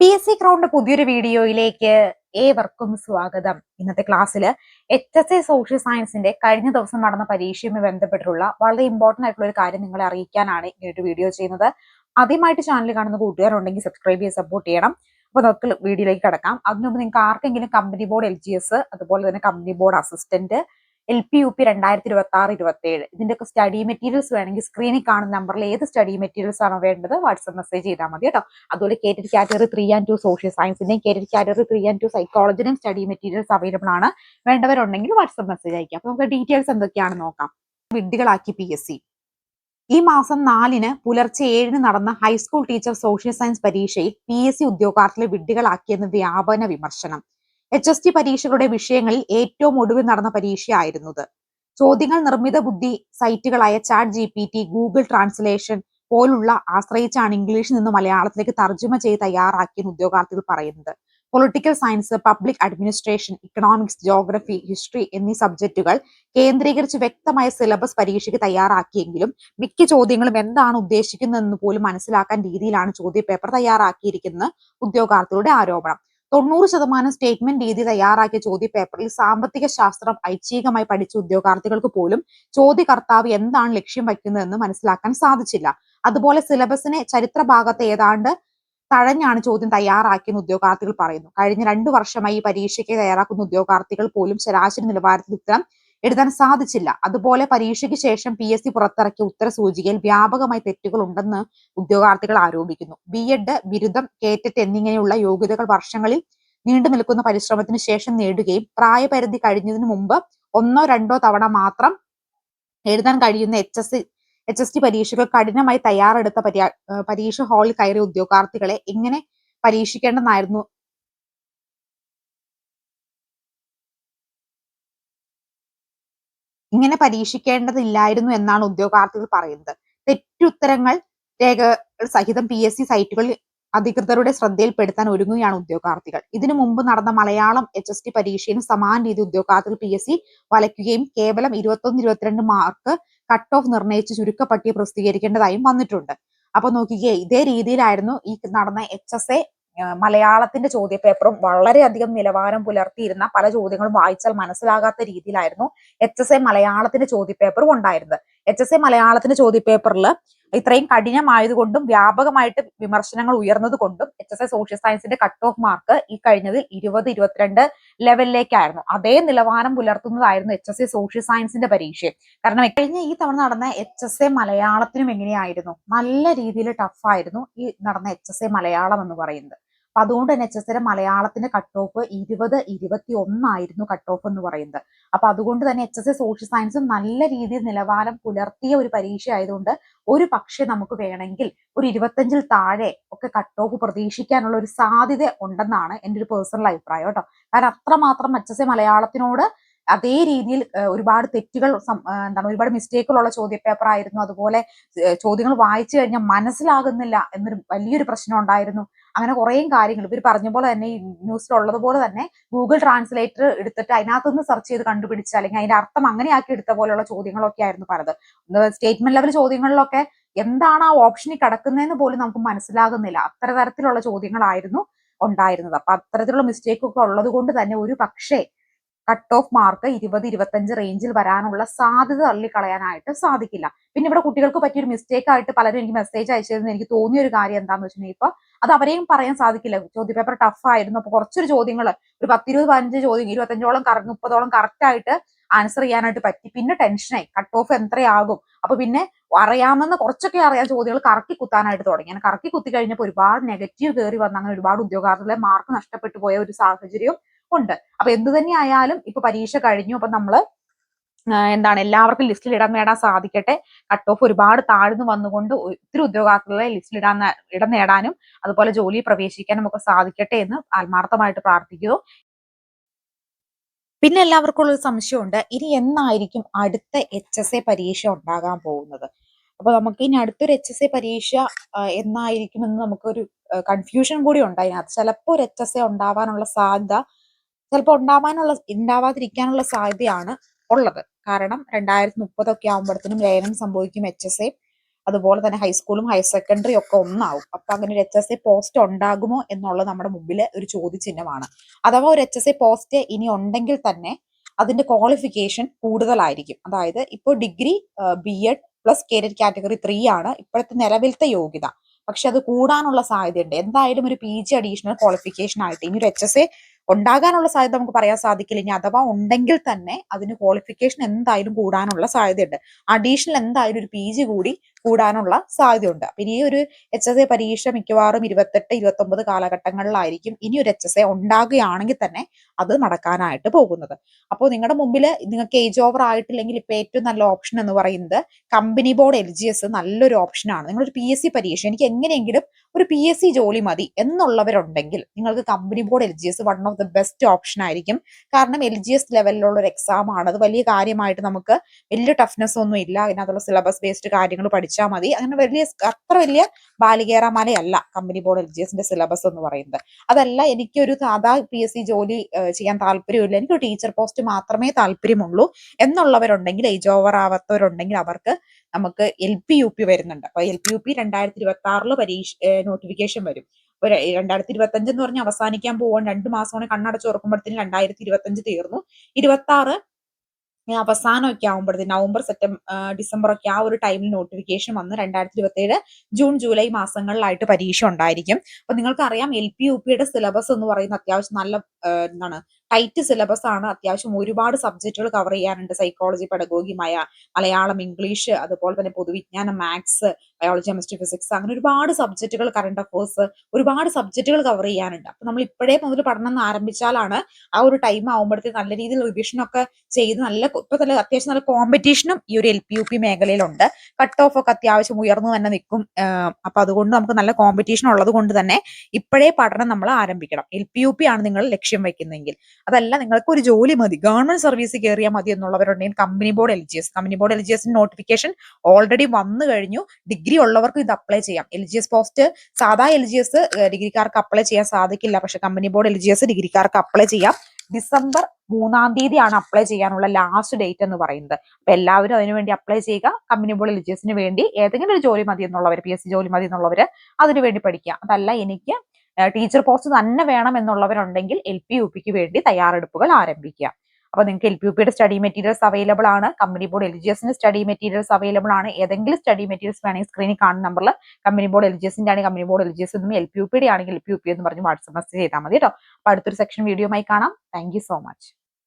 P S C crowned പുതിയൊരു വീഡിയോയിലേക്ക് ഏവർക്കും സ്വാഗതം. ഇന്നത്തെ ക്ലാസ്സിൽ എച്ച് എസ് എ സോഷ്യൽ സയൻസിന്റെ കഴിഞ്ഞ ദിവസം നടന്ന പരീക്ഷയുമായി ബന്ധപ്പെട്ടിട്ടുള്ള വളരെ ഇമ്പോർട്ടന്റ് ആയിട്ടുള്ള ഒരു കാര്യം നിങ്ങളെ അറിയിക്കാനാണ് ഇങ്ങനെ ഒരു വീഡിയോ ചെയ്യുന്നത്. ആദ്യമായിട്ട് ചാനൽ കാണുന്ന കൂട്ടുകാരുണ്ടെങ്കിൽ സബ്സ്ക്രൈബ് ചെയ്ത് സപ്പോർട്ട് ചെയ്യണം. അപ്പോൾ നമുക്ക് വീഡിയോയിലേക്ക് കിടക്കാം. അതിനു നിങ്ങൾക്ക് ആർക്കെങ്കിലും company board L G S അതുപോലെ തന്നെ company board assistant L P U P രണ്ടായിരത്തി ഇരുപത്തി ആറ് ഇരുപത്തി ഏഴ് ഇതിന്റെയൊക്കെ സ്റ്റഡി മെറ്റീരിയൽസ് വേണമെങ്കിൽ സ്ക്രീനിൽ കാണുന്ന നമ്പറിൽ ഏത് സ്റ്റഡി മെറ്റീരിയൽസ് ആണോ വേണ്ടത് വാട്സ്ആപ്പ് മെസ്സേജ് ചെയ്താൽ മതി കേട്ടോ. അതുപോലെ KTET category three and two social സയൻസിന്റെയും KTET category three and two സൈക്കോളജിന്റെയും study materials available ആണ്. വേണ്ടവരുണ്ടെങ്കിൽ വാട്സ്ആപ്പ് മെസ്സേജ് അയക്കാം അപ്പൊ നമുക്ക് ഡീറ്റെയിൽസ് എന്തൊക്കെയാണെന്ന് നോക്കാം. വിഡ്ഢികളാക്കി പി എസ് സി ഈ മാസം നാലിന് പുലർച്ചെ ഏഴിന് നടന്ന high school teacher social science പരീക്ഷയിൽ പി എസ് സി ഉദ്യോഗാർത്ഥികളെ വിഡ്ഢികളാക്കിയെന്ന് വ്യാപന വിമർശനം. എച്ച് എസ് ടി പരീക്ഷകളുടെ വിഷയങ്ങളിൽ ഏറ്റവും ഒടുവിൽ നടന്ന പരീക്ഷയായിരുന്നത്. ചോദ്യങ്ങൾ നിർമ്മിത ബുദ്ധി സൈറ്റുകളായ chat G P T Google translation പോലുള്ള ആശ്രയിച്ചാണ് ഇംഗ്ലീഷിൽ നിന്ന് മലയാളത്തിലേക്ക് തർജമ ചെയ്ത് തയ്യാറാക്കിയെന്ന് ഉദ്യോഗാർത്ഥികൾ പറയുന്നത്. Political science public administration economics geography history എന്നീ സബ്ജക്റ്റുകൾ കേന്ദ്രീകരിച്ച് വ്യക്തമായ സിലബസ് പരീക്ഷയ്ക്ക് തയ്യാറാക്കിയെങ്കിലും മിക്ക ചോദ്യങ്ങളും എന്താണ് ഉദ്ദേശിക്കുന്നതെന്ന് പോലും മനസ്സിലാക്കാൻ രീതിയിലാണ് ചോദ്യപേപ്പർ തയ്യാറാക്കിയിരിക്കുന്നത് ഉദ്യോഗാർത്ഥികളുടെ ആരോപണം. തൊണ്ണൂറ് ശതമാനം സ്റ്റേറ്റ്മെന്റ് രീതി തയ്യാറാക്കിയ ചോദ്യപേപ്പറിൽ സാമ്പത്തിക ശാസ്ത്രം ഐച്ഛികമായി പഠിച്ച ഉദ്യോഗാർത്ഥികൾക്ക് പോലും ചോദ്യകർത്താവ് എന്താണ് ലക്ഷ്യം വയ്ക്കുന്നതെന്ന് മനസ്സിലാക്കാൻ സാധിച്ചില്ല. അതുപോലെ സിലബസിനെ ചരിത്ര ഭാഗത്ത് ഏതാണ്ട് തഴഞ്ഞാണ് ചോദ്യം തയ്യാറാക്കിയെന്ന് ഉദ്യോഗാർത്ഥികൾ പറയുന്നു. കഴിഞ്ഞ രണ്ടു വർഷമായി ഈ പരീക്ഷയ്ക്ക് തയ്യാറാക്കുന്ന ഉദ്യോഗാർത്ഥികൾ പോലും ശരാശരി നിലവാരത്തിൽ ഉത്തരം എഴുതാൻ സാധിച്ചില്ല. അതുപോലെ പരീക്ഷയ്ക്ക് ശേഷം പി എസ് സി പുറത്തിറക്കിയ ഉത്തര സൂചികയിൽ വ്യാപകമായി തെറ്റുകൾ ഉണ്ടെന്ന് ഉദ്യോഗാർത്ഥികൾ ആരോപിക്കുന്നു. ബി എഡ് ബിരുദം കേറ്ററ്റ് എന്നിങ്ങനെയുള്ള യോഗ്യതകൾ വർഷങ്ങളിൽ നീണ്ടു നിൽക്കുന്ന പരിശ്രമത്തിന് ശേഷം നേടുകയും പ്രായപരിധി കഴിഞ്ഞതിന് മുമ്പ് ഒന്നോ രണ്ടോ തവണ മാത്രം എഴുതാൻ കഴിയുന്ന H S H S T പരീക്ഷകൾ കഠിനമായി തയ്യാറെടുത്ത പരീക്ഷ ഹാളിൽ കയറിയ ഉദ്യോഗാർത്ഥികളെ എങ്ങനെ പരീക്ഷിക്കേണ്ടെന്നായിരുന്നു ഇങ്ങനെ പരീക്ഷിക്കേണ്ടതില്ലായിരുന്നു എന്നാണ് ഉദ്യോഗാർത്ഥികൾ പറയുന്നത്. തെറ്റുത്തരങ്ങൾ രേഖ സഹിതം പി എസ് സി സൈറ്റുകളിൽ അധികൃതരുടെ ശ്രദ്ധയിൽപ്പെടുത്താൻ ഒരുങ്ങുകയാണ് ഉദ്യോഗാർത്ഥികൾ. ഇതിനു മുമ്പ് നടന്ന മലയാളം എച്ച് എസ് ടി പരീക്ഷയിലും സമാന രീതി ഉദ്യോഗാർത്ഥികൾ പി എസ് സി വലയ്ക്കുകയും കേവലം ഇരുപത്തൊന്ന് ഇരുപത്തിരണ്ട് മാർക്ക് കട്ട് ഓഫ് നിർണയിച്ച് ചുരുക്കപ്പട്ടിക പ്രസിദ്ധീകരിക്കേണ്ടതായും വന്നിട്ടുണ്ട്. അപ്പൊ നോക്കിക്കേ ഇതേ രീതിയിലായിരുന്നു ഈ നടന്ന എച്ച് എസ് എ മലയാളത്തിന്റെ ചോദ്യപേപ്പറും വളരെയധികം നിലവാരം പുലർത്തിയിരുന്ന പല ചോദ്യങ്ങളും വായിച്ചാൽ മനസ്സിലാകാത്ത രീതിയിലായിരുന്നു എച്ച് എസ് എ മലയാളത്തിന്റെ ചോദ്യപേപ്പറും ഉണ്ടായിരുന്നത്. എച്ച് എസ് എ മലയാളത്തിന്റെ ചോദ്യപേപ്പറിൽ ഇത്രയും കഠിനമായതുകൊണ്ടും വ്യാപകമായിട്ട് വിമർശനങ്ങൾ ഉയർന്നത് കൊണ്ടും എച്ച് എസ് എ സോഷ്യൽ സയൻസിന്റെ കട്ട് ഓഫ് മാർക്ക് ഈ കഴിഞ്ഞതിൽ ഇരുപത് ഇരുപത്തിരണ്ട് ലെവലിലേക്കായിരുന്നു അതേ നിലവാരം പുലർത്തുന്നതായിരുന്നു എച്ച് എസ് എ സോഷ്യൽ സയൻസിന്റെ പരീക്ഷ. കാരണം കഴിഞ്ഞ ഈ തവണ നടന്ന എച്ച് എസ് എ മലയാളത്തിനും എങ്ങനെയായിരുന്നു? നല്ല രീതിയിൽ ടഫായിരുന്നു ഈ നടന്ന എച്ച് എസ് എ മലയാളം എന്ന് പറയുന്നത്. അപ്പൊ അതുകൊണ്ട് തന്നെ എച്ച് എസ് എ മലയാളത്തിന്റെ കട്ട് ഓഫ് ഇരുപത് ഇരുപത്തി ഒന്നായിരുന്നു കട്ട് ഓഫ് എന്ന് പറയുന്നത്. അപ്പൊ അതുകൊണ്ട് തന്നെ എച്ച് എസ് എ സോഷ്യൽ സയൻസും നല്ല രീതിയിൽ നിലവാരം പുലർത്തിയ ഒരു പരീക്ഷ ആയതുകൊണ്ട് ഒരു പക്ഷേ നമുക്ക് വേണമെങ്കിൽ ഒരു ഇരുപത്തഞ്ചിൽ താഴെ ഒക്കെ കട്ട് ഓഫ് പ്രതീക്ഷിക്കാനുള്ള ഒരു സാധ്യത ഉണ്ടെന്നാണ് എന്റെ ഒരു പേഴ്സണൽ അഭിപ്രായം കേട്ടോ. കാരണം അത്രമാത്രം എച്ച് എസ് എ മലയാളത്തിനോട് അതേ രീതിയിൽ ഒരുപാട് തെറ്റുകൾ എന്താണ് ഒരുപാട് മിസ്റ്റേക്കുകളുള്ള ചോദ്യപേപ്പർ ആയിരുന്നു. അതുപോലെ ചോദ്യങ്ങൾ വായിച്ചു കഴിഞ്ഞാൽ മനസ്സിലാകുന്നില്ല എന്നൊരു വലിയൊരു പ്രശ്നം ഉണ്ടായിരുന്നു. അങ്ങനെ കുറേ കാര്യങ്ങൾ. ഇവർ പറഞ്ഞ പോലെ തന്നെ ഈ ന്യൂസിലുള്ളതുപോലെ തന്നെ ഗൂഗിൾ ട്രാൻസ്ലേറ്റർ എടുത്തിട്ട് അതിനകത്തുനിന്ന് സെർച്ച് ചെയ്ത് കണ്ടുപിടിച്ച് അല്ലെങ്കിൽ അതിന്റെ അർത്ഥം അങ്ങനെയാക്കി എടുത്ത പോലെയുള്ള ചോദ്യങ്ങളൊക്കെ ആയിരുന്നു പലത്. സ്റ്റേറ്റ്മെന്റ് ലെവൽ ചോദ്യങ്ങളിലൊക്കെ എന്താണ് ആ ഓപ്ഷനിൽ കിടക്കുന്നതെന്ന് പോലും നമുക്ക് മനസ്സിലാകുന്നില്ല. അത്ര തരത്തിലുള്ള ചോദ്യങ്ങളായിരുന്നു ഉണ്ടായിരുന്നത്. അപ്പൊ അത്തരത്തിലുള്ള മിസ്റ്റേക്കൊക്കെ ഉള്ളത് കൊണ്ട് തന്നെ ഒരു പക്ഷേ കട്ട് ഓഫ് മാർക്ക് ഇരുപത് ഇരുപത്തഞ്ച് റേഞ്ചിൽ വരാനുള്ള സാധ്യത തള്ളിക്കളയാനായിട്ട് സാധിക്കില്ല. പിന്നെ ഇവിടെ കുട്ടികൾക്ക് പറ്റിയൊരു മിസ്റ്റേക്ക് ആയിട്ട് പലരും എനിക്ക് മെസ്സേജ് അയച്ചതെന്ന് എനിക്ക് തോന്നിയ ഒരു കാര്യം എന്താണെന്ന് വെച്ചിട്ടുണ്ടെങ്കിൽ ഇപ്പൊ അത് അവരെയും പറയാൻ സാധിക്കില്ല. ചോദ്യപേപ്പർ ടഫ് ആയിരുന്നു. അപ്പൊ കുറച്ചൊരു ചോദ്യങ്ങൾ ഒരു പത്തിരുപത് പതിനഞ്ച് ചോദ്യം ഇരുപത്തഞ്ചോളം കറ മുപ്പതോളം കറക്റ്റ് ആയിട്ട് ആൻസർ ചെയ്യാനായിട്ട് പറ്റി. പിന്നെ ടെൻഷനായി കട്ട് ഓഫ് എത്രയാകും? അപ്പൊ പിന്നെ അറിയാമെന്ന് കുറച്ചൊക്കെ അറിയാൻ ചോദ്യങ്ങൾ കറക്കി കുത്താനായിട്ട് തുടങ്ങി. അങ്ങനെ കറക്കി കുത്തി കഴിഞ്ഞപ്പോൾ ഒരുപാട് നെഗറ്റീവ് കയറി വന്ന അങ്ങനെ ഒരുപാട് ഉദ്യോഗാർത്ഥികളെ മാർക്ക് നഷ്ടപ്പെട്ടു പോയ ഒരു സാഹചര്യം ഉണ്ട്. അപ്പൊ എന്ത് തന്നെ ആയാലും ഇപ്പൊ പരീക്ഷ കഴിഞ്ഞു. അപ്പൊ നമ്മൾ എന്താണ് എല്ലാവർക്കും ലിസ്റ്റിൽ ഇടം നേടാൻ സാധിക്കട്ടെ. കട്ട് ഓഫ് ഒരുപാട് താഴ്ന്നു വന്നുകൊണ്ട് ഒത്തിരി ഉദ്യോഗാർത്ഥികളെ ലിസ്റ്റിൽ ഇടാൻ ഇടം നേടാനും അതുപോലെ ജോലിയിൽ പ്രവേശിക്കാനും ഒക്കെ സാധിക്കട്ടെ എന്ന് ആത്മാർത്ഥമായിട്ട് പ്രാർത്ഥിക്കുന്നു. പിന്നെ എല്ലാവർക്കും ഉള്ള സംശയമുണ്ട്. ഇനി എന്നായിരിക്കും അടുത്ത എച്ച് എസ് എ പരീക്ഷ ഉണ്ടാകാൻ പോകുന്നത്? അപ്പൊ നമുക്ക് ഇനി അടുത്തൊരു എച്ച് എസ് എ പരീക്ഷ എന്നായിരിക്കും എന്ന് നമുക്കൊരു കൺഫ്യൂഷൻ കൂടി ഉണ്ട് അതിനകത്ത്. ചിലപ്പോൾ ഒരു എച്ച് എസ് എ ഉണ്ടാവാനുള്ള സാധ്യത ചിലപ്പോൾ ഉണ്ടാവാനുള്ള ഉണ്ടാവാതിരിക്കാനുള്ള സാധ്യതയാണ് ഉള്ളത്. കാരണം രണ്ടായിരത്തി മുപ്പതൊക്കെ ആകുമ്പോഴത്തേനും ലയനം സംഭവിക്കും എച്ച് എസ് എ അതുപോലെ തന്നെ ഹൈസ്കൂളും ഹയർ സെക്കൻഡറി ഒക്കെ ഒന്നാവും. അപ്പൊ അങ്ങനെ ഒരു എച്ച് എസ് എ പോസ്റ്റ് ഉണ്ടാകുമോ എന്നുള്ളത് നമ്മുടെ മുമ്പിൽ ഒരു ചോദ്യചിഹ്നമാണ്. അഥവാ ഒരു എച്ച് എസ് എ പോസ്റ്റ് ഇനി ഉണ്ടെങ്കിൽ തന്നെ അതിന്റെ ക്വാളിഫിക്കേഷൻ കൂടുതലായിരിക്കും. അതായത് ഇപ്പോൾ degree B Ed plus KTET category three ആണ് ഇപ്പോഴത്തെ നിലവിലത്തെ യോഗ്യത. പക്ഷെ അത് കൂടാനുള്ള സാധ്യതയുണ്ട്. എന്തായാലും ഒരു പി ജി അഡീഷണൽ ക്വാളിഫിക്കേഷൻ ആയിട്ട് ഇനി ഒരു എച്ച് എസ് എ ഉണ്ടാകാനുള്ള സാധ്യത നമുക്ക് പറയാൻ സാധിക്കില്ല. ഇനി അഥവാ ഉണ്ടെങ്കിൽ തന്നെ അതിന് ക്വാളിഫിക്കേഷൻ എന്തായാലും കൂടാനുള്ള സാധ്യതയുണ്ട്. അഡീഷണൽ എന്തായാലും ഒരു പി ജി കൂടി കൂടാനുള്ള സാധ്യതയുണ്ട്. അപ്പൊ ഇനി ഒരു എച്ച് എസ് എ പരീക്ഷ മിക്കവാറും ഇരുപത്തെട്ട് ഇരുപത്തി ഒമ്പത് കാലഘട്ടങ്ങളിലായിരിക്കും ഇനി ഒരു എച്ച് എസ് എ ഉണ്ടാകുകയാണെങ്കിൽ തന്നെ അത് നടക്കാനായിട്ട് പോകുന്നത്. അപ്പോൾ നിങ്ങളുടെ മുമ്പിൽ നിങ്ങൾക്ക് ഏജ് ഓവർ ആയിട്ടില്ലെങ്കിൽ ഇപ്പൊ ഏറ്റവും നല്ല ഓപ്ഷൻ എന്ന് പറയുന്നത് company board L G S നല്ലൊരു ഓപ്ഷനാണ് നിങ്ങളൊരു പി എസ് സി പരീക്ഷ എനിക്ക് എങ്ങനെയെങ്കിലും ഒരു പി എസ് സി ജോലി മതി എന്നുള്ളവരുണ്ടെങ്കിൽ നിങ്ങൾക്ക് company board L G S one of the best option ആയിരിക്കും. കാരണം എൽ ജി എസ് ലെവലിലുള്ള ഒരു എക്സാം ആണ്. അത് വലിയ കാര്യമായിട്ട് നമുക്ക് വലിയ ടഫ്നെസ് ഒന്നും ഇല്ല. അതിനകത്തുള്ള സിലബസ് ബേസ്ഡ് കാര്യങ്ങൾ പഠിച്ചാൽ മതി. അങ്ങനെ വലിയ അത്ര വലിയ ബാലികേറ മലയല്ല കമ്പനി ബോർഡ് എൽ ജി എസിന്റെ സിലബസ് എന്ന് പറയുന്നത്. അതല്ല എനിക്കൊരു സാധാ പി എസ് സി ജോലി ചെയ്യാൻ താല്പര്യമില്ല. എനിക്ക് ടീച്ചർ പോസ്റ്റ് മാത്രമേ താല്പര്യമുള്ളൂ എന്നുള്ളവരുണ്ടെങ്കിൽ ഏജ് ഓവർ ആവാത്തവരുണ്ടെങ്കിൽ അവർക്ക് നമുക്ക് എൽ പി യു പി വരുന്നുണ്ട്. അപ്പൊ എൽ പി യു പി രണ്ടായിരത്തി ഇരുപത്തി ആറിൽ പരീക്ഷ നോട്ടിഫിക്കേഷൻ വരും. ഒരു രണ്ടായിരത്തി ഇരുപത്തി അഞ്ച് എന്ന് പറഞ്ഞാൽ അവസാനിക്കാൻ പോവാൻ രണ്ട് മാസമാണ് കണ്ണടച്ച് തുറക്കുമ്പോഴത്തേന് രണ്ടായിരത്തി ഇരുപത്തി അഞ്ച് തീർന്നു. ഇരുപത്തി ആറ് അവസാനമൊക്കെ ആകുമ്പോഴത്തേക്ക് നവംബർ സെപ്റ്റംബർ ഡിസംബർ ഒക്കെ ആ ഒരു ടൈമിൽ നോട്ടിഫിക്കേഷൻ വന്ന് രണ്ടായിരത്തി ഇരുപത്തേഴ് ജൂൺ ജൂലൈ മാസങ്ങളിലായിട്ട് പരീക്ഷ ഉണ്ടായിരിക്കും. അപ്പൊ നിങ്ങൾക്ക് അറിയാം എൽ പി യു പിയുടെ സിലബസ് എന്ന് പറയുന്ന അത്യാവശ്യം നല്ല എന്താണ് ടൈറ്റ് സിലബസ് ആണ് അത്യാവശ്യം ഒരുപാട് സബ്ജക്റ്റുകൾ കവർ ചെയ്യാനുണ്ട്. സൈക്കോളജി പെഡഗോഗി മലയാളം ഇംഗ്ലീഷ് അതുപോലെ തന്നെ പൊതുവിജ്ഞാനം മാത്സ് ബയോളജി കെമിസ്ട്രി ഫിസിക്സ് അങ്ങനെ ഒരുപാട് സബ്ജക്റ്റുകൾ കറണ്ട് അഫേഴ്സ് ഒരുപാട് സബ്ജക്റ്റുകൾ കവർ ചെയ്യാനുണ്ട്. അപ്പൊ നമ്മൾ ഇപ്പോഴേ മുതൽ പഠനം ആരംഭിച്ചാലാണ് ആ ഒരു ടൈം ആകുമ്പോഴത്തേക്ക് നല്ല രീതിയിൽ റിവിഷൻ ഒക്കെ ചെയ്ത് നല്ല ഇപ്പൊ തന്നെ അത്യാവശ്യം നല്ല കോമ്പറ്റീഷനും ഈ ഒരു എൽ പി യു പി മേഖലയിലുണ്ട് കട്ട് ഓഫ് ഒക്കെ അത്യാവശ്യം ഉയർന്നു തന്നെ നിൽക്കും. അപ്പൊ അതുകൊണ്ട് നമുക്ക് നല്ല കോമ്പറ്റീഷൻ ഉള്ളത് കൊണ്ട് തന്നെ ഇപ്പോഴേ പഠനം നമ്മൾ ആരംഭിക്കണം. എൽ പി യു പി ആണ് നിങ്ങൾ ലക്ഷ്യം വെക്കുന്നതെങ്കിൽ. അതല്ല നിങ്ങൾക്ക് ഒരു ജോലി മതി. ഗവൺമെന്റ് സർവീസ് കയറിയാൽ മതി എന്നുള്ളവരുണ്ടെങ്കിൽ company board L G S company board L G എസിന്റെ നോട്ടിഫിക്കേഷൻ ഓൾറെഡി വന്നു കഴിഞ്ഞു. ഡിഗ്രി ഉള്ളവർക്ക് ഇത് അപ്ലൈ ചെയ്യാം. എൽ ജി എസ് പോസ്റ്റ് സാധാ എൽ ജി എസ് ഡിഗ്രിക്കാർക്ക് അപ്ലൈ ചെയ്യാൻ സാധിക്കില്ല. പക്ഷെ company board L G S ഡിഗ്രിക്കാർക്ക് apply ചെയ്യാം. ഡിസംബർ മൂന്നാം തീയതിയാണ് അപ്ലൈ ചെയ്യാനുള്ള ലാസ്റ്റ് ഡേറ്റ് എന്ന് പറയുന്നത്. അപ്പൊ എല്ലാവരും അതിനുവേണ്ടി അപ്ലൈ ചെയ്യുക. കമ്പനി ബോർഡ് എൽ ജി എസിന് വേണ്ടി ഏതെങ്കിലും ഒരു ജോലി മതി എന്നുള്ളവർ പി എസ് സി ജോലി മതി എന്നുള്ളവർ അതിനുവേണ്ടി പഠിക്കുക. അതല്ല എനിക്ക് ടീച്ചർ പോസ്റ്റ് തന്നെ വേണം എന്നുള്ളവരുണ്ടെങ്കിൽ എൽ പി യു പിക്ക് വേണ്ടി തയ്യാറെടുപ്പുകൾ ആരംഭിക്കുക. അപ്പൊ നിങ്ങൾക്ക് എൽ പി യു പിയുടെ സ്റ്റഡി മെറ്റീരിയൽസ് അവൈലബിൾ ആണ്. കമ്പനി ബോർഡ് എൽ ജി എസിന്റെ സ്റ്റഡി മെറ്റീരിയൽസ് അവൈലബിൾ ആണ്. ഏതെങ്കിലും സ്റ്റഡി മെറ്റീരിയൽസ് വേണമെങ്കിൽ സ്ക്രീനിൽ കാണുന്ന നമ്പറിൽ കമ്പനി ബോർഡ് എൽ ജി എസിന്റെ ആണെങ്കിൽ company board L G S എന്നും എൽ പി യു പിയുടെ ആണെങ്കിൽ എൽ പി യു പി എന്ന് പറഞ്ഞ് വാട്സ്ആപ്പ് മെസ്സേജ് ചെയ്താൽ മതി കേട്ടോ അപ്പൊ അടുത്തൊരു സെക്ഷൻ വീഡിയോ ആയി കാണാം. Thank so much